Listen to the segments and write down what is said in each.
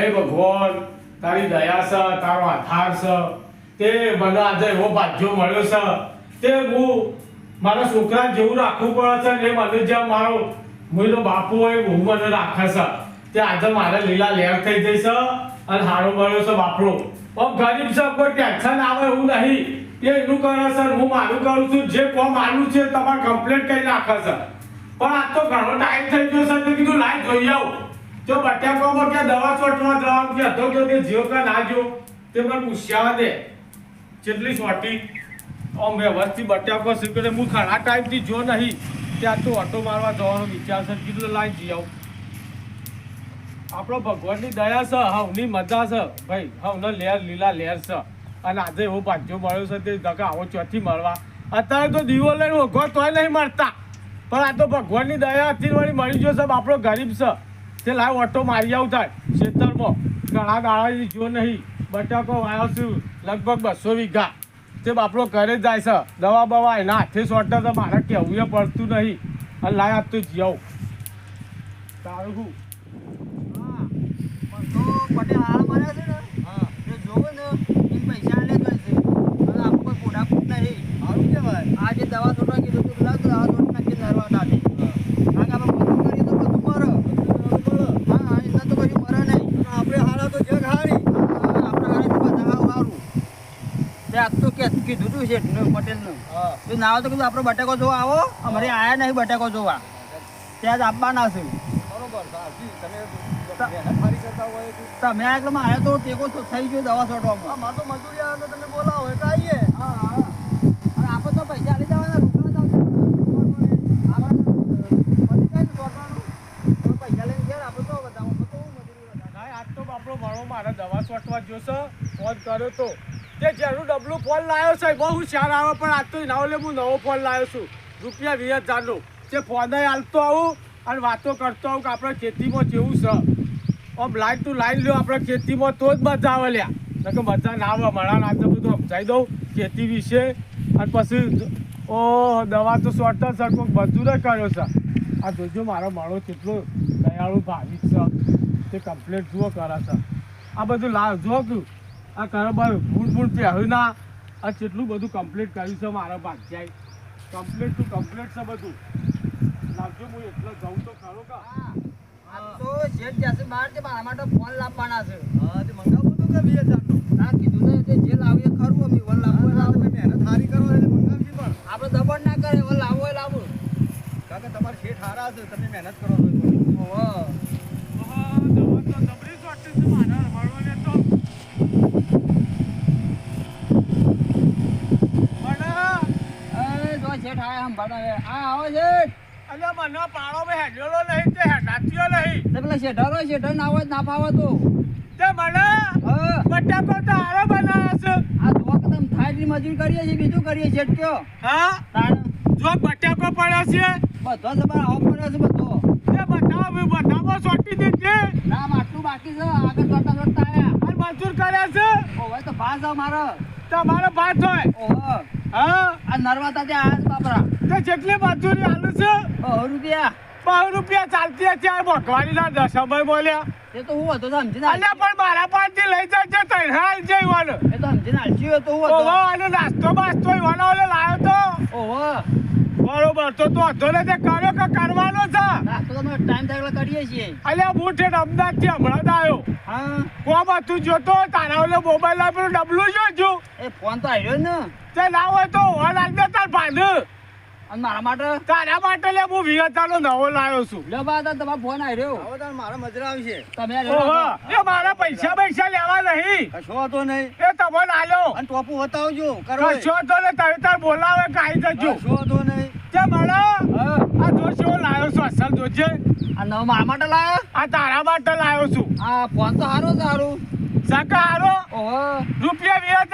હે ભગવાન, તારી દયા છે તારો આધાર છે તે મને આજે એવો ભાગ્યો મળ્યો છે તે હું મારા છોકરા જેવું રાખવું પડે છે ને મને જ્યાં મારો હું તો બાપુ હોય હું મને રાખે છે તે આજે મારે લીલા લેર થઈ જઈ અને હારો મળ્યો છે બાપડો. પણ ગરીબ છે કોઈ ટેન્શન આવે એવું નહીં. એ એનું કરે છે હું મારું કરું છું. જે કોમ આનું છે તમારે કમ્પ્લેટ કરી નાખે છે પણ આ તો ઘણો ટાઈમ થઈ ગયો છે કીધું લાઈ જોઈ આવું. જો બટાકામાં કે દવા છોટવા જવાનું કે હતો કે તે જીઓ કા ના જો તે મને પૂછ્યા દે. કેટલી છોટી ઓમ વ્યવસ્થિત બટાકો શીખે હું ઘણા ટાઈમથી જો નહીં, ત્યાં તો ઓટો મારવા જવાનો વિચાર છે. કીધું લાઈ જઈ આપણો ભગવાનની દયા છે, હવની મજા છે. ભાઈ, હવનો લેર, લીલા લેર છે. અને આજે એવો ભાગ્યો મળ્યો છે તે દગા આવો ચોથી મળવા. અત્યારે તો દીવો લઈને ઓઘો તોય નહીં મળતા. પણ આ તો ભગવાનની દયાથી વળી મળી ગયો આપણો ગરીબ છે. તે લાવ ઓટો મારી આવું થાય. ખેતરમાં ઘણા દાડાથી જો નહીં. બટાકો વાયો છું લગભગ બસો વીઘા. તે બાપડો ઘરે જ જાય છે. દવા બવા એના હાથે સોટા તો મારે કહેવું એ પડતું નહીં. અને લાય આપતું જીવ તારું તો પટેલ હાલ માર્યા છે ને? હા. જોવે ને એમ પૈસા છે. આપણું કોઈ પોડા નહીં. સારું કહેવાય. આ જે દવા થોડા કીધું તું લાવ દવા થોડા નાખી નરવા દાદે કારણ કે આપણે બધું કરીએ તો બધું મરે હા હા એના તો કશું મરે નહીં આપણે હારા તો જગ હારી આપણે હારે તો બધા હાવ હારું તે આજ તો કે કીધું તું શેઠ ને પટેલનું. તો ના આવે તો કીધું આપણે બટાકો જોવા આવો. અમારે આયા નહીં બટાકો જોવા. ત્યાં જ આપવાના છે. તમે આ એટલે મારે તો ટેકો તો થઈ ગયો દવા છોડવામાં. મારે તો મજૂરી આવે તો તમે બોલાવો એટલે આવીએ હા હા. આપણે તો પૈસા લઈ જવાના આપણે તો બતાવો હું મજૂરી વધારે. ના આજ તો બાપડો મારો મારે દવા છોટવા જોશે ફોન કર્યો તો. તે જેનું ડબલું ફોન લાવ્યો છે બહુ હોશિયાર આવે પણ આજ તો ના ઓલે હું નવો ફોન લાવ્યો છું. રૂપિયા વીસ હજારનો. તે ફોને હાલતો આવું અને વાતો કરતો આવું કે આપણે ખેતીમાં જેવું છે. આમ લાઈન ટુ લાઈન લ્યો, આપણે ખેતીમાં તો જ મજા આવે લ્યા. નકર મજા ના આવે, મારા નાતે બધું સમજાવી દઉં, ખેતી વિશે. અને પછી ઓ, દવા તો સોટા સર કોઈ બધું જ કર્યો છે. આ જોજો મારો માળો કેટલો દયાળુ, ભાવિક છે. તે કમ્પ્લેટ જુઓ કરે છે. આ બધું લાવ જો કે આ કારોબાર ભાઈ ફૂલ ફૂલ પહેર્યું ના આ કેટલું બધું કમ્પ્લીટ કર્યું છે મારા ભાગ્યાએ. કમ્પ્લીટ ટુ કમ્પ્લીટ છે બધું. લાગજો હું એટલો જઉં તો ખરો કા? આ તો શેઠ જશે બહાર તે મારા માટે ફોન લાવવાના છે. હા તે મંગાવું તો કે 2000 ના કીધું ને તે જે લાવીએ ખરું અમે વન લાવવું લાવો મહેનત સારી કરો એટલે મંગાવજી પણ. આપણે દબાણ ના કરે વન લાવવો એ લાવો કારણ કે તમારે શેઠ હારા છે તમે મહેનત કરો છો. ઓહો. ઓહો દવા તો દબડી શોર્ટેજ છે મારા મળવાને તો. પણ, એ આમ હવે આ આવો શેઠ અલ્યા મને પાડો મેં હેડેલો નહીં તે હેડાતીઓ નહીં. તે પેલા ના હોય ના ફાવે તો. તે મને હા. પર તો હારો બનાવ્યો છે. આ જો કે તમે મજૂરી કરીએ છીએ બીજું કરીએ છીએ કયો હા? તાણ. જો બટાકો પડ્યો છે. બધો તમારે આવો પડ્યો છે બધો. તે બટાકો બટાકો સોટી દીધી. ના આટલું બાકી છે આગળ કરતા કરતા આયા. અને મજૂર કર્યા છે? ઓવે તો ભાસ આવ મારો તમારો ભાત હોય. ઓહો હા? આ નર્મદા આયા છે બાપરા. તે જેટલી મજૂરી આલું છે? ઓહો રૂપિયા. બહુ રૂપિયા ચાલતી હતી આ ભગવાની ના બોલ્યા. એ તો હું હતો સમજીને અલ્યા પણ મારા પાસેથી લઈ જજો તઈ હાલ જઈવાનો એ તો સમજીને તો હું ઓહો અને નાસ્તો બાસ્તો ઈવાનો લાયો તો. ઓહો. બરોબર તો તો અધો ને તે કર્યો કે કરવાનો છે? તો ટાઈમ થાય એટલે કરીએ છીએ. અલ્યા હું ઠેઠ અમદાવાદથી હમણાં જ આવ્યો. હા. કોમ હતું જોતો તારા ઓલે મોબાઈલ આપેલું ડબલું જોજો એ ફોન તો આવ્યો ને. તે ના હોય તો આલ દે તાર ભાંડ. અને મારા માટે? તારા માટે લે હું વિહતાનો નવો લાવ્યો છું. લે બા તમારો ફોન આવ્યો આવો તાર મારા મજરા આવશે તમે એ મારા પૈસા પૈસા લેવા નહીં. કશો તો નહીં. એ તમને આલ્યો અને ટોપુ બતાવજો કરો કશો તો ને તમે તાર બોલાવે કાઈ જજો. કશો તો નહીં. તે મળો હા. આ જોશો લાયો છું અસલ જોજે. આ નવ મારા માટે લાયો? આ તારા માટે લાવ્યો છું. આ ફોન તો હારો સારું સકા હારો? ઓહો. રૂપિયા વીસ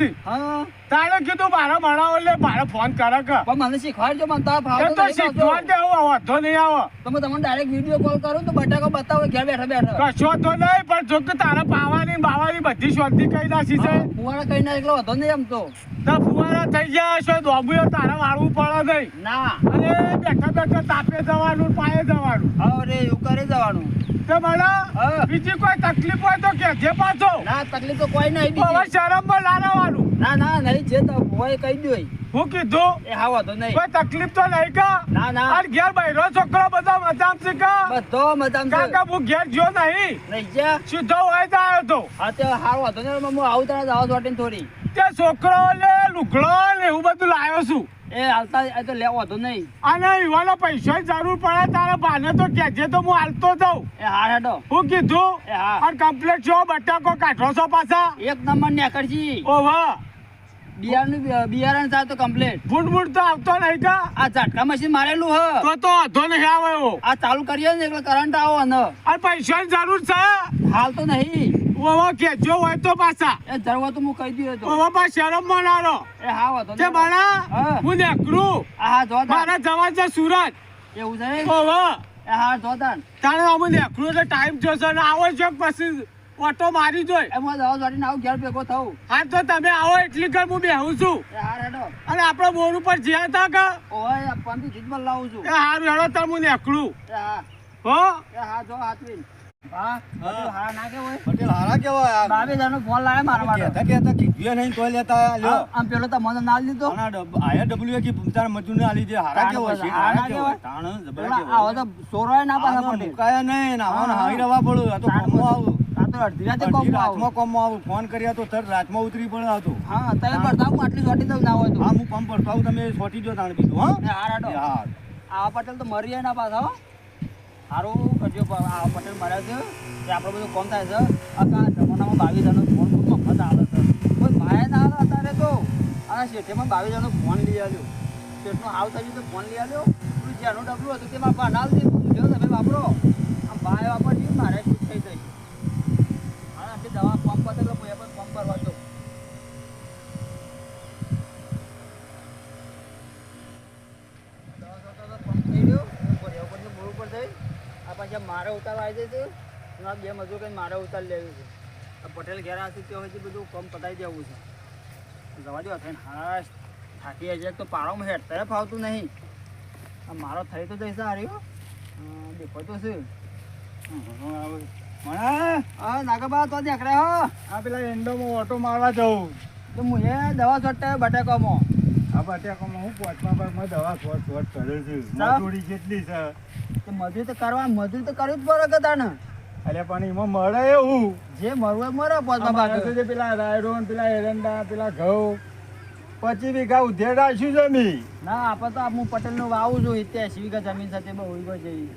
છે હા તારે કીધું મારા મળાવો એટલે મારે ફોન કરે કે. પણ મને શીખવાડજો મને તો ફાવતો તો નહીં શીખવા આવતો. દે હું વાંધો નહીં આવો. તમે તમને ડાયરેક્ટ વીડિયો કોલ કરું તો બટાકો બતાવો ઘેર બેઠા બેઠા. કશો તો નહીં પણ જો કે તારા પાવાની બાવાની બધી શોધી કઈ નાસી છે. ફુવારા કઈ ના એકલો હતો નહીં એમ તો. તા ફુવારા થઈ ગયા છો દોબુયો તારા વાળવું પડે નહીં. ના. અરે બેઠા બેઠા તાપે જવાનું પાયે જવાનું. અરે એવું કરે જવાનું. તો બીજી કોઈ તકલીફ હોય તો કે પાછો. ના તકલીફ તો કોઈ નહીં હવે શરમ શરમમાં લાવવાનું ના ના નહીં જે તો હોય કહી દો હું કીધું? એ હા વાંધો નહીં. કોઈ તકલીફ તો નહીં કા? ના ના. અને ઘેર બૈરો છોકરો બધા મજામ છે કા? બધો મજામ છે. કાકા હું ઘેર જો નહીં. નહીં જા સીધો હોય તો આવ્યો તો. હા તે હા વાંધો નહીં હું આવું તને દવા ચોટીને થોડી. તે છોકરો લે લુગડો ને એવું બધું લાવ્યો છું. એ હાલતા એ તો લેવો તો નહીં. અને વાલો પૈસા જરૂર પડે તારા બાને તો કહેજે તો હું હાલતો જઉં. એ હા હેડો. હું કીધું? એ હા. અને કમ્પ્લેટ છો બટાકો કાઢો છો પાછા? એક નંબર ને કરજી ઓ વાહ બિયારણનું બિયારણ થાય તો કમ્પ્લેટ ફૂટ ફૂટ તો આવતો નહીં કા? આ ઝાટકા મશીન મારેલું હ. તો તો અધો નહીં આવે આ ચાલુ કરીએ ને એટલે કરંટ આવો ને અને પૈસાની જરૂર છે? હાલ તો નહીં. ઓવા કેજો હોય તો પાછા. એ જરૂર તો હું કહી દીધો. તો ઓવા પા શરમ મનારો. એ હા વાતો તે. બણા હા. નેકરું આ હા જો તાન. મારા જવાન છે સુરત. એવું છે ઓવા એ હા જો તાન. તાણે અમે નેકરું એટલે ટાઈમ જોશે ને આવો છો પછી ઓટો મારી જોઈ એ હું દવા ચોટીને આવું ઘેર ભેગો થઉં હા તો તમે આવો એટલી કર હું બેહું છું. એ હા હેડો અને આપણે બોર ઉપર જ્યાં હતા કે? ઓય પંપી જીતમાં લાવું છું. એ હારું હેડો તમે હું નેકરું હા. હો? એ હા જો હાથવીન. પટેલ હારા કેવા બાબે જાનો ફોન લાવે મારા માટે. કહેતા કહેતા કીધું નહીં તોય લેતા લ્યો. આમ પેલો તો મને ના લીધો. આયા ડબલ્યુ કે તારા મજૂરને આલી દે હારા તાણ છે હારા હારા કેવાય. તાણ જબરા પેલા આવો તો સોરોય ના પાછા આમાં પટેલ નહીં ને આવાને હાઈ રવા પડું આ તો તાણ આવું. અડધી રાતે અડધી રાતમાં કોમમાં આવું. ફોન કર્યા તો તરત રાતમાં ઉતરી પડે હતો હા તમે પડતા હું આટલી સોટી દઉં ના હોય તો. હા હું પંપ પડતો તમે સોટી જો તાણ બીજું હા. હાર. હા આવા પટેલ તો મરી જાય ના પાછા હો. કરજો પટેલ છે. કે આપણું બધું કોમ થાય છે. આખા જમાનામાં બાવીસ હજારનો ફોન ખૂબ મફત આવે છે. કોઈ ભાઈ ના આવે અત્યારે તો. આ શેઠેમાં બાવીસ હજારનો ફોન લઈ આવ્યો શેઠનો હાવ થઈ તો ફોન લઈ આવ્યો પેલું જેનું ડબલું હતું તે મારા ના જો તમે વાપરો? આમ ભાઈ વાપરજો, મારે થઈ જાય હા દવા પંપ પર તો કોઈ પણ પંપ કરવા જો દવા કરતા તો પંપ થઈ ગયો ઉપર ઉપર તો બોર ઉપર થઈ આ પાછા મારે ઉતારવા આવી જશે બે મજૂર કઈ મારે ઉતાર લેવી છે. આ પટેલ ઘેર આવશે તો હજી બધું કમ પતાવી દેવું છે. જવા દો થઈને હાશ. થાકી જાય તો પારોમાં હેડ તરફ આવતું નહીં. આ મારો થઈ તો જઈશ આ રહ્યો દેખો તો છે. મને નાગબા તો દેખડે હો. આ પેલા એન્ડોમાં ઓટો મારવા જવું. તો હું એ દવા છોટતા બટાકામાં. આ બટાકામાં હું પોચમા ભાગમાં દવા છોટ છોટ કરે છે. મજૂરી મજૂરી તો કરવા મજૂરી તો કરવી જ પડે કે તાને અલ્યા પણ એમાં મળે એવું. જે મળવું એ મરે પોતા અમારે જે પેલા રાયડો ને પેલા એરંડા પેલા ઘઉં પચીસ વીઘા ઉધેડા શું જમી ના આપણે તો હું પટેલનું વાવું છું એસી વીઘા જમીન સાથે બહુ ઊભો જઈ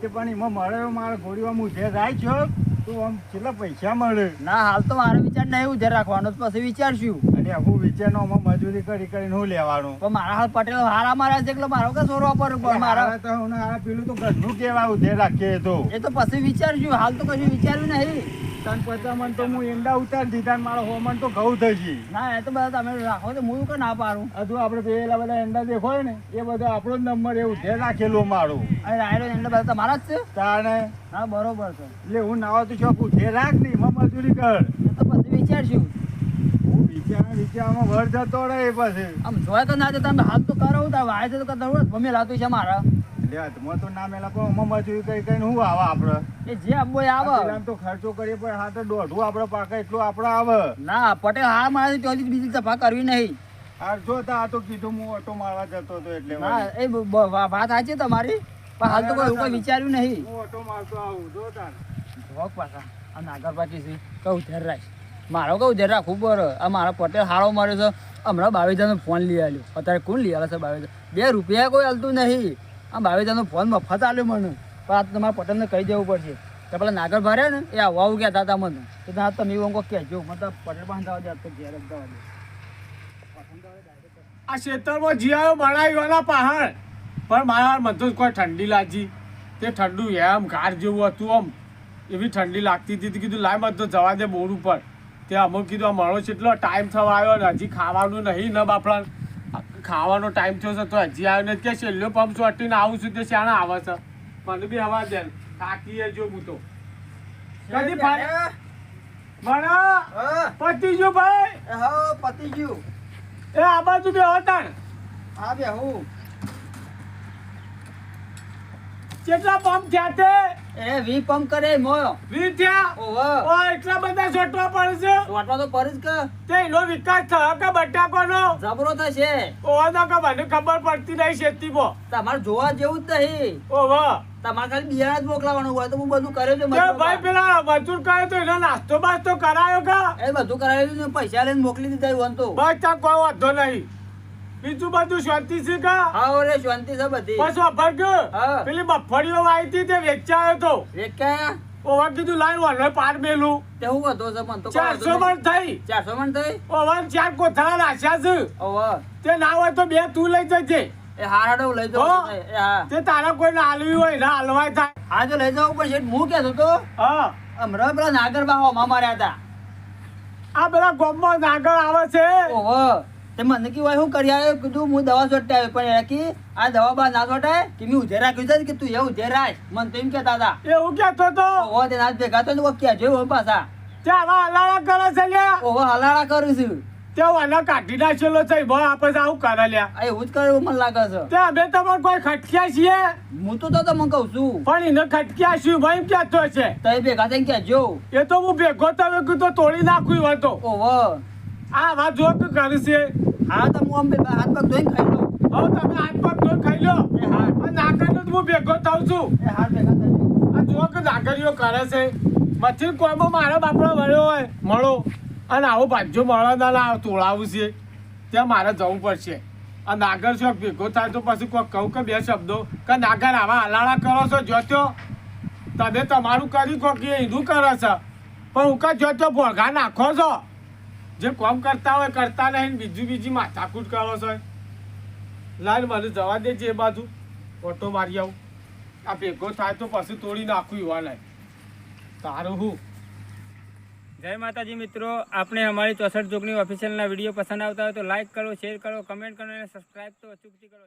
તે પણ એમાં મળે એવું ઘોડીમાં ઘોડીમાં ઉધેડ રાખ્યો. તો આમ કેટલા પૈસા મળે? ના હાલ તો મારો વિચાર નહીં ઉધેર રાખવાનો પછી વિચારશું. અને હું વિચારનો આમાં મજૂરી કરી કરીને હું લેવાનું? પણ મારા હાલ પટેલ હારા મારા છે એટલે મારો કે સોરવા પર પણ મારા તો હું પેલું તો ઘરનું કેવા ઉધેડ રાખીએ તો. એ તો પછી વિચારશું હાલ તો કશું વિચાર્યું નહીં. તન પચામણ તો હું ઈંડા ઉતારી દીધા મારો હોમન તો ઘઉં થઈ ગઈ. ના એ તો બધા તમે રાખો તો હું કે ના પાડું? હજુ આપણે પેલા બધા ઈંડા દેખો ને એ બધો આપણો જ નંબર એવું જે રાખેલું મારું અને રાયડો ઈંડા બધા તમારા જ છે? તાણે? હા બરોબર છે. એટલે હું નાવા તો શોખ જે રાખ ને એમાં મજૂરી કર. તો પછી વિચારશું. હું વિચાર વિચારમાં વર જતો રહે પછી. આમ જોયા તો ના તમે હાલ તો કરો તાર વાય છે તો કરતા મમ્મી લાતું છે મારા. એટલે તો ના મેલા પણ આમાં મજૂરી કઈ કરીને હું આવે આપણે એ જે આબો આવે. પેલામાં તો ખર્ચો કરીએ પણ હા તો દોઢું આપણે પાકે એટલું આપણે આવે. ના પટેલ હા મારા ત્યાંથી બીજી સફા કરવી નહીં. આ જો તા આ તો કીધું હું ઓટો મારવા જતો હતો એટલે એ વાત સાચી તમારી પણ હાલ તો કોઈ કોઈ વિચાર્યું નહીં. હું ઓટો મારતો આવું જો તાર. જોક પાછા આ નાગરપાટી છે કહું ધ્યાન રાખ. મારો કહું ધ્યાન ખૂબ પડે? આ મારા પટેલ હારો માર્યો છે. હમણાં બાવીસ ફોન લઈ આવ્યો અત્યારે કોણ લઈ આવે છે બાવીસ બે રૂપિયા કોઈ હાલતું નહીં. આ ભાવેદાનો ફોન મફત આલ્યો મને. પણ આ તમારા પટેલને કહી દેવું પડશે. કે પેલા નાગર ભર્યા ને, એ આવવા આવું કહેતા હતા મને. તો ના, તમે એવું કોઈ કહેજો. મતલબ પટેલ પાસે જવા દે તો ઘેર જવા દે. આ ખેતરમાં જીવાયો બનાવ્યોના પહાડ. પણ મારા મને તો કોઈ ઠંડી લાગી. તે ઠંડુ એમ ઘાર જેવું હતું આમ. એવી ઠંડી લાગતી હતી તો કીધું, લાય મત તો જવા દે બોર ઉપર. તે અમુક કીધું, આ મારો કેટલો ટાઈમ થવા આવ્યો ને, હજી ખાવાનું નહીં ન બાપડા ખાવાનો ટાઈમ થયો છે તો હજી આવ્યો નથી કે છેલ્લો પંપ ચોટીને આવું છું તે શાણા આવે છે. મને બી હવા દે થાકી જો હું તો. કદી ફાડે મને? પતી ગયું ભાઈ? હા પતી ગયું એ આ બાજુ બે હતા હા બે હું કેટલા પંપ થયા તે એ વી પંપ કરે મોયો. વી થયા? ઓહો. ઓ એટલા બધા છોટવા પડે છે? વાટવા તો પડે જ કે. તે એનો વિકાસ થયો કે બટાકોનો? જબરો થશે. ઓવા તો કે મને ખબર પડતી નહીં બો તમારે જોવા જેવું જ નહીં. ઓહો. તમારે ખાલી બિયારણ જ મોકલાવાનું હોય તો હું બધું કર્યો છે ભાઈ પેલા મજૂર કરે તો એનો નાસ્તો બાસ્તો કરાયો કા? એ બધું કરાવ્યું પૈસા લઈને મોકલી દીધા હોય તો. બસ ત્યાં કોઈ વાંધો નહીં. બીજું બધું શાંતિ છે કા? હા રે શાંતિ છે બધી. બસ વાપર પેલી મફળીઓ હતી તે વેચાયો તો વેચાયા? કીધું લાઈન વાળો પાર મેલું. તે હું હતો છે મને તો કોઈ ચારસો વાંધો મણ થઈ. નહીં. ચારસો મણ થઈ? ઓવા ચાર કોથળા નાખ્યા છે. ઓહો તે ના હોય તો બે તું લઈ જજે. એ હારાડો લઈ. જાઉં એ હા. તે તારા કોઈને હાલવી હોય ના હાલવાય થાય. હા તો લઈ જાઉં પણ શેઠ હું કહેતો તો હા. પેલા નાગર બાહો માર્યા હતા. આ પેલા ગોમમાં નાગર આવે છે. ઓહો તે મને કીધું શું કરી આવ્યો કીધું હું દવા છોટતા આવ્યો પણ એ કી આ દવા બા ના સોટાય કે મેં ઉધે રાખ્યું છે કે તું એવું ઉધે રાખ? મને તો એમ કહેતા હતા. એવું ક્યાં થતો? ઓ તે નાચ ભેગા તો ને કોક કહેજો પાછા. ત્યાં હલાળા કરે છે લ્યા? ઓહો હલાળા કરું છું. તે વાલા કાઢી નાખેલો છે ભાઈ આપણે આવું કરે લ્યા? એવું જ કરે મને લાગે છે. તે અમે તમારે કોઈ ખટક્યા છીએ. હું તો તો તમને કહું છું. પણ એને ખટક્યા છીએ ભાઈ એમ તો છે? તઈ ભેગા થઈને કહેજો એ તો હું ભેગો તમે કીધું તોડી નાખ્યું હતો ઓહો. આ વાત જો કે કરે છે. હા તો હું આમ હાથ પગ ધોઈને ખાઈ લઉં. હવે તમે હાથ પગ ધોઈ ખાઈ લો. હા નાગરનો હું ભેગો થાઉં છું. એ હાથ ભેગા થાય આ જો કે નાગરીઓ કરે છે. મચ્છી કોઈમાં મારા બાપડો મળ્યો હોય મળો. અને આવો ભાજ્યો મળો ના ના તોળાવું છે. ત્યાં મારે જવું પડશે. આ નાગર છો ભેગો થાય તો પછી કોઈ કહું કે બે શબ્દો. કે નાગર આવા હલાળા કરો છો જોત્યો તમે તમારું કરી કહો કે હિન્દુ કરે છો. પણ હું કા જોત્યો ભોગા નાખો છો? જે કોમ કરતા હોય, કરતા નહીં બીજું બીજી માથાકૂટ કરો છો. લાઈન મને જવા દેજે એ બાજુ. ઓટો મારી આવું. આ ભેગો થાય તો પછી તોડી નાખું યુવા લાય તારું હું? જય માતાજી મિત્રો આપણે અમારી ચોસઠ જોગની ઓફિશિયલના વીડિયો પસંદ આવતા હોય તો લાઈક કરો શેર કરો કમેન્ટ કરો, અને સબસ્ક્રાઈબ તો અચૂકથી કરો.